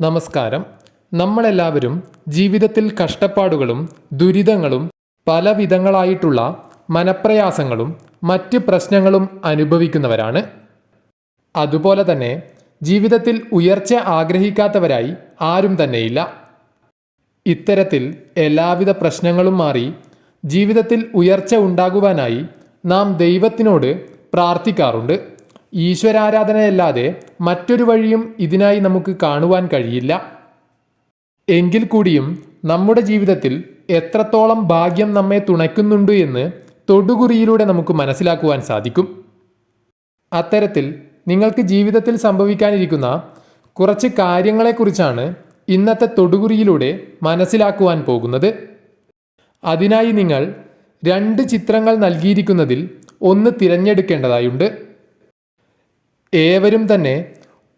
നമസ്കാരം. നമ്മളെല്ലാവരും ജീവിതത്തിൽ കഷ്ടപ്പാടുകളും ദുരിതങ്ങളും പല വിധങ്ങളായിട്ടുള്ള മനപ്രയാസങ്ങളും മറ്റ് പ്രശ്നങ്ങളും അനുഭവിക്കുന്നവരാണ്. അതുപോലെ തന്നെ ജീവിതത്തിൽ ഉയർച്ച ആഗ്രഹിക്കാത്തവരായി ആരും തന്നെയില്ല. ഇത്തരത്തിൽ എല്ലാവിധ പ്രശ്നങ്ങളും മാറി ജീവിതത്തിൽ ഉയർച്ച ഉണ്ടാകുവാനായി നാം ദൈവത്തിനോട് പ്രാർത്ഥിക്കാറുണ്ട്. ഈശ്വരാരാധനയല്ലാതെ മറ്റൊരു വഴിയും ഇതിനായി നമുക്ക് കാണുവാൻ കഴിയില്ല. എങ്കിൽ കൂടിയും നമ്മുടെ ജീവിതത്തിൽ എത്രത്തോളം ഭാഗ്യം നമ്മെ തുണയ്ക്കുന്നുണ്ട് എന്ന് തൊടുകുറിയിലൂടെ നമുക്ക് മനസ്സിലാക്കുവാൻ സാധിക്കും. അത്തരത്തിൽ നിങ്ങൾക്ക് ജീവിതത്തിൽ സംഭവിക്കാനിരിക്കുന്ന കുറച്ച് കാര്യങ്ങളെക്കുറിച്ചാണ് ഇന്നത്തെ തൊടുകുറിയിലൂടെ മനസ്സിലാക്കുവാൻ പോകുന്നത്. അതിനായി നിങ്ങൾ രണ്ട് ചിത്രങ്ങൾ നൽകിയിരിക്കുന്നതിൽ ഒന്ന് തിരഞ്ഞെടുക്കേണ്ടതായുണ്ട്. ഏവരും തന്നെ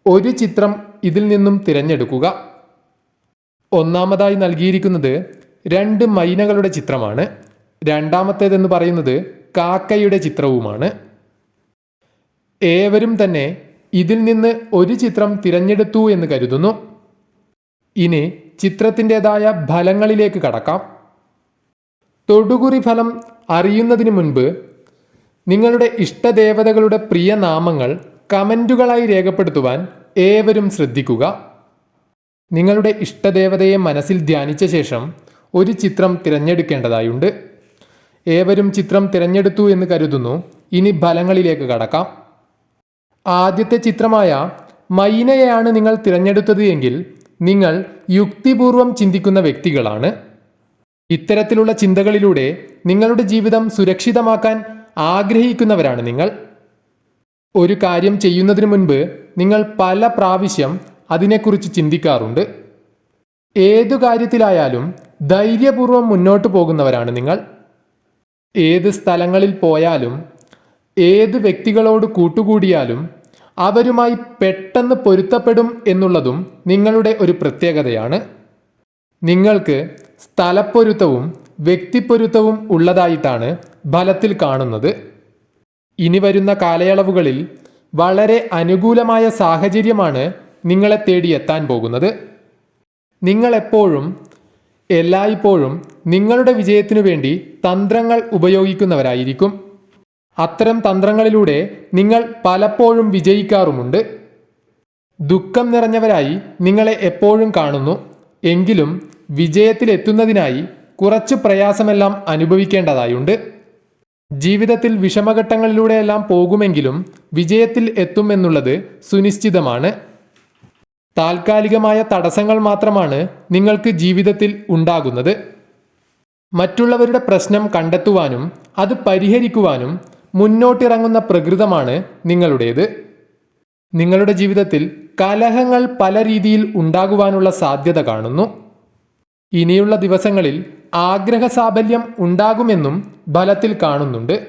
ഒരു ചിത്രം ഇതിൽ നിന്നും തിരഞ്ഞെടുക്കുക. ഒന്നാമതായി നൽകിയിരിക്കുന്നത് രണ്ട് മൈനകളുടെ ചിത്രമാണ്. രണ്ടാമത്തേതെന്ന് പറയുന്നത് കാക്കയുടെ ചിത്രവുമാണ്. ഏവരും തന്നെ ഇതിൽ നിന്ന് ഒരു ചിത്രം തിരഞ്ഞെടുത്തു എന്ന് കരുതുന്നു. ഇനി ചിത്രത്തിന്റെതായ ഫലങ്ങളിലേക്ക് കടക്കാം. തൊടുകുറി ഫലം അറിയുന്നതിന് മുൻപ് നിങ്ങളുടെ ഇഷ്ടദേവതകളുടെ പ്രിയ നാമങ്ങൾ കമന്റുകളായി രേഖപ്പെടുത്തുവാൻ ഏവരും ശ്രദ്ധിക്കുക. നിങ്ങളുടെ ഇഷ്ടദേവതയെ മനസ്സിൽ ധ്യാനിച്ച ശേഷം ഒരു ചിത്രം തിരഞ്ഞെടുക്കേണ്ടതായുണ്ട്. ഏവരും ചിത്രം തിരഞ്ഞെടുത്തു എന്ന് കരുതുന്നു. ഇനി ഫലങ്ങളിലേക്ക് കടക്കാം. ആദ്യത്തെ ചിത്രമായ മൈനയെയാണ് നിങ്ങൾ തിരഞ്ഞെടുത്തത് എങ്കിൽ നിങ്ങൾ യുക്തിപൂർവം ചിന്തിക്കുന്ന വ്യക്തികളാണ്. ഇത്തരത്തിലുള്ള ചിന്തകളിലൂടെ നിങ്ങളുടെ ജീവിതം സുരക്ഷിതമാക്കാൻ ആഗ്രഹിക്കുന്നവരാണ് നിങ്ങൾ. ഒരു കാര്യം ചെയ്യുന്നതിന് മുൻപ് നിങ്ങൾ പല പ്രാവശ്യം അതിനെക്കുറിച്ച് ചിന്തിക്കാറുണ്ട്. ഏതു കാര്യത്തിലായാലും ധൈര്യപൂർവം മുന്നോട്ട് പോകുന്നവരാണ് നിങ്ങൾ. ഏത് സ്ഥലങ്ങളിൽ പോയാലും ഏത് വ്യക്തികളോട് കൂട്ടുകൂടിയാലും അവരുമായി പെട്ടെന്ന് പൊരുത്തപ്പെടും എന്നുള്ളതും നിങ്ങളുടെ ഒരു പ്രത്യേകതയാണ്. നിങ്ങൾക്ക് സ്ഥലപ്പൊരുത്തവും വ്യക്തിപ്പൊരുത്തവും ഉള്ളതായിട്ടാണ് ഫലത്തിൽ കാണുന്നത്. ഇനി വരുന്ന കാലയളവുകളിൽ വളരെ അനുകൂലമായ സാഹചര്യമാണ് നിങ്ങളെ തേടിയെത്താൻ പോകുന്നത്. നിങ്ങളെപ്പോഴും എല്ലായ്പ്പോഴും നിങ്ങളുടെ വിജയത്തിനു വേണ്ടി തന്ത്രങ്ങൾ ഉപയോഗിക്കുന്നവരായിരിക്കും. അത്തരം തന്ത്രങ്ങളിലൂടെ നിങ്ങൾ പലപ്പോഴും വിജയിക്കാറുമുണ്ട്. ദുഃഖം നിറഞ്ഞവരായി നിങ്ങളെ എപ്പോഴും കാണുന്നു. എങ്കിലും വിജയത്തിലെത്തുന്നതിനായി കുറച്ച് പ്രയാസമെല്ലാം അനുഭവിക്കേണ്ടതായുണ്ട്. ജീവിതത്തിൽ വിഷമഘട്ടങ്ങളിലൂടെയെല്ലാം പോകുമെങ്കിലും വിജയത്തിൽ എത്തുമെന്നുള്ളത് സുനിശ്ചിതമാണ്. താൽക്കാലികമായ തടസ്സങ്ങൾ മാത്രമാണ് നിങ്ങൾക്ക് ജീവിതത്തിൽ ഉണ്ടാകുന്നത്. മറ്റുള്ളവരുടെ പ്രശ്നം കണ്ടെത്തുവാനും അത് പരിഹരിക്കുവാനും മുന്നോട്ടിറങ്ങുന്ന പ്രകൃതമാണ് നിങ്ങളുടേത്. നിങ്ങളുടെ ജീവിതത്തിൽ കലഹങ്ങൾ പല രീതിയിൽ ഉണ്ടാകുവാനുള്ള സാധ്യത കാണുന്നു. ഇനിയുള്ള ദിവസങ്ങളിൽ ആഗ്രഹ സാഫല്യം ഉണ്ടാകുമെന്നും ഫലത്തിൽ കാണുന്നുണ്ട്.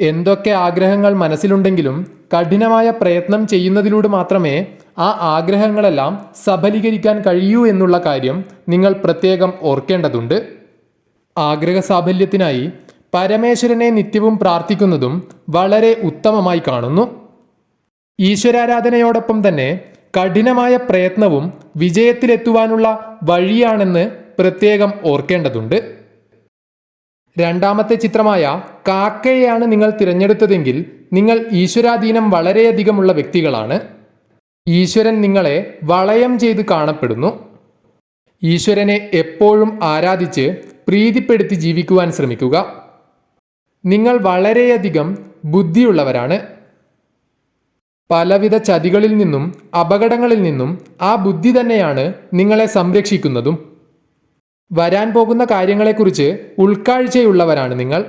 എന്തൊക്കെ ആഗ്രഹങ്ങൾ മനസ്സിലുണ്ടെങ്കിലും കഠിനമായ പ്രയത്നം ചെയ്യുന്നതിലൂടെ മാത്രമേ ആ ആഗ്രഹങ്ങളെല്ലാം സഫലീകരിക്കാൻ കഴിയൂ എന്നുള്ള കാര്യം നിങ്ങൾ പ്രത്യേകം ഓർക്കേണ്ടതുണ്ട്. ആഗ്രഹ സാഫല്യത്തിനായി പരമേശ്വരനെ നിത്യവും പ്രാർത്ഥിക്കുന്നതും വളരെ ഉത്തമമായി കാണുന്നു. ഈശ്വരാരാധനയോടൊപ്പം തന്നെ കഠിനമായ പ്രയത്നവും വിജയത്തിലെത്തുവാനുള്ള വഴിയാണെന്ന് പ്രത്യേകം ഓർക്കേണ്ടതുണ്ട്. രണ്ടാമത്തെ ചിത്രമായ കാക്കയെയാണ് നിങ്ങൾ തിരഞ്ഞെടുത്തതെങ്കിൽ നിങ്ങൾ ഈശ്വരാധീനം വളരെയധികമുള്ള വ്യക്തികളാണ്. ഈശ്വരൻ നിങ്ങളെ വളയം ചെയ്ത് കാണപ്പെടുന്നു. ഈശ്വരനെ എപ്പോഴും ആരാധിച്ച് പ്രീതിപ്പെടുത്തി ജീവിക്കുവാൻ ശ്രമിക്കുക. നിങ്ങൾ വളരെയധികം ബുദ്ധിയുള്ളവരാണ്. പലവിധ ചതികളിൽ നിന്നും അപകടങ്ങളിൽ നിന്നും ആ ബുദ്ധി തന്നെയാണ് നിങ്ങളെ സംരക്ഷിക്കുന്നതും. വരാൻ പോകുന്ന കാര്യങ്ങളെക്കുറിച്ച് ഉൾക്കാഴ്ചയുള്ളവരാണ് നിങ്ങൾ.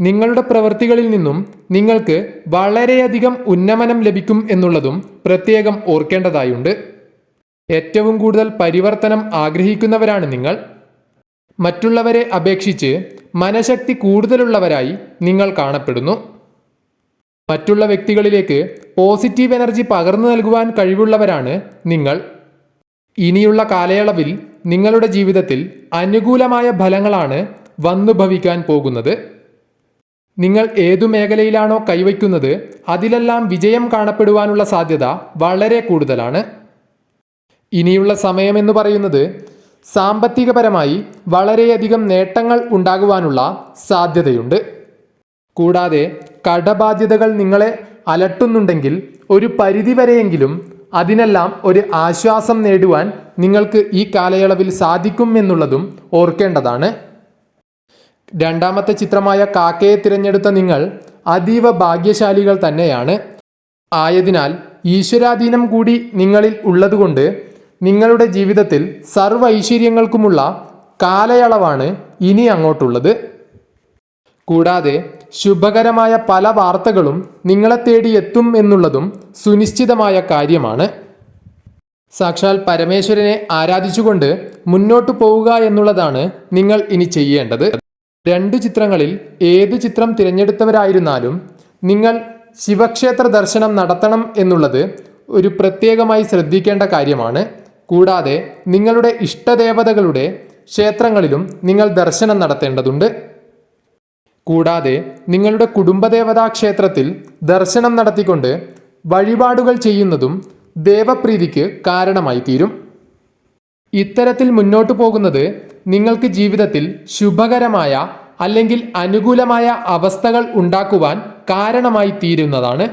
നിങ്ങളുടെ പ്രവൃത്തികളിൽ നിന്നും നിങ്ങൾക്ക് വളരെയധികം ഉന്നമനം ലഭിക്കും എന്നുള്ളതും പ്രത്യേകം ഓർക്കേണ്ടതായുണ്ട്. ഏറ്റവും കൂടുതൽ പരിവർത്തനം ആഗ്രഹിക്കുന്നവരാണ് നിങ്ങൾ. മറ്റുള്ളവരെ അപേക്ഷിച്ച് മനഃശക്തി കൂടുതലുള്ളവരായി നിങ്ങൾ കാണപ്പെടുന്നു. മറ്റുള്ള വ്യക്തികളിലേക്ക് പോസിറ്റീവ് എനർജി പകർന്നു നൽകുവാൻ കഴിവുള്ളവരാണ് നിങ്ങൾ. ഇനിയുള്ള കാലയളവിൽ നിങ്ങളുടെ ജീവിതത്തിൽ അനുകൂലമായ ഫലങ്ങളാണ് വന്നു ഭവിക്കാൻ പോകുന്നത്. നിങ്ങൾ ഏതു മേഖലയിലാണോ കൈവയ്ക്കുന്നത് അതിലെല്ലാം വിജയം കാണപ്പെടുവാനുള്ള സാധ്യത വളരെ കൂടുതലാണ്. ഇനിയുള്ള സമയമെന്ന് പറയുന്നത് സാമ്പത്തികപരമായി വളരെയധികം നേട്ടങ്ങൾ ഉണ്ടാകുവാനുള്ള സാധ്യതയുണ്ട്. കൂടാതെ കടബാധ്യതകൾ നിങ്ങളെ അലട്ടുന്നുണ്ടെങ്കിൽ ഒരു പരിധിവരെയെങ്കിലും അതിനെല്ലാം ഒരു ആശ്വാസം നേടുവാൻ നിങ്ങൾക്ക് ഈ കാലയളവിൽ സാധിക്കും എന്നുള്ളതും ഓർക്കേണ്ടതാണ്. രണ്ടാമത്തെ ചിത്രമായ കാക്കയെ തിരഞ്ഞെടുത്ത നിങ്ങൾ അതീവ ഭാഗ്യശാലികൾ തന്നെയാണ്. ആയതിനാൽ ഈശ്വരാധീനം കൂടി നിങ്ങളിൽ ഉള്ളതുകൊണ്ട് നിങ്ങളുടെ ജീവിതത്തിൽ സർവ ഐശ്വര്യങ്ങൾക്കുമുള്ള കാലയളവാണ് ഇനി അങ്ങോട്ടുള്ളത്. കൂടാതെ ശുഭകരമായ പല വാർത്തകളും നിങ്ങളെ തേടി എത്തും എന്നുള്ളതും സുനിശ്ചിതമായ കാര്യമാണ്. സാക്ഷാൽ പരമേശ്വരനെ ആരാധിച്ചുകൊണ്ട് മുന്നോട്ടു പോവുക എന്നുള്ളതാണ് നിങ്ങൾ ഇനി ചെയ്യേണ്ടത്. രണ്ട് ചിത്രങ്ങളിൽ ഏത് ചിത്രം തിരഞ്ഞെടുത്തവരായിരുന്നാലും നിങ്ങൾ ശിവക്ഷേത്ര ദർശനം നടത്തണം എന്നുള്ളത് ഒരു പ്രത്യേകമായി ശ്രദ്ധിക്കേണ്ട കാര്യമാണ്. കൂടാതെ നിങ്ങളുടെ ഇഷ്ടദേവതകളുടെ ക്ഷേത്രങ്ങളിലും നിങ്ങൾ ദർശനം നടത്തേണ്ടതുണ്ട്. കൂടാതെ നിങ്ങളുടെ കുടുംബദേവതാ ക്ഷേത്രത്തിൽ ദർശനം നടത്തിക്കൊണ്ട് വഴിപാടുകൾ ചെയ്യുന്നതും ദേവപ്രീതിക്ക് കാരണമായി തീരും ഇത്തരത്തിൽ മുന്നോട്ടു പോകുന്നത് നിങ്ങൾക്ക് ജീവിതത്തിൽ ശുഭകരമായ അല്ലെങ്കിൽ അനുകൂലമായ അവസ്ഥകൾ ഉണ്ടാക്കുവാൻ കാരണമായി തീരുന്നതാണ്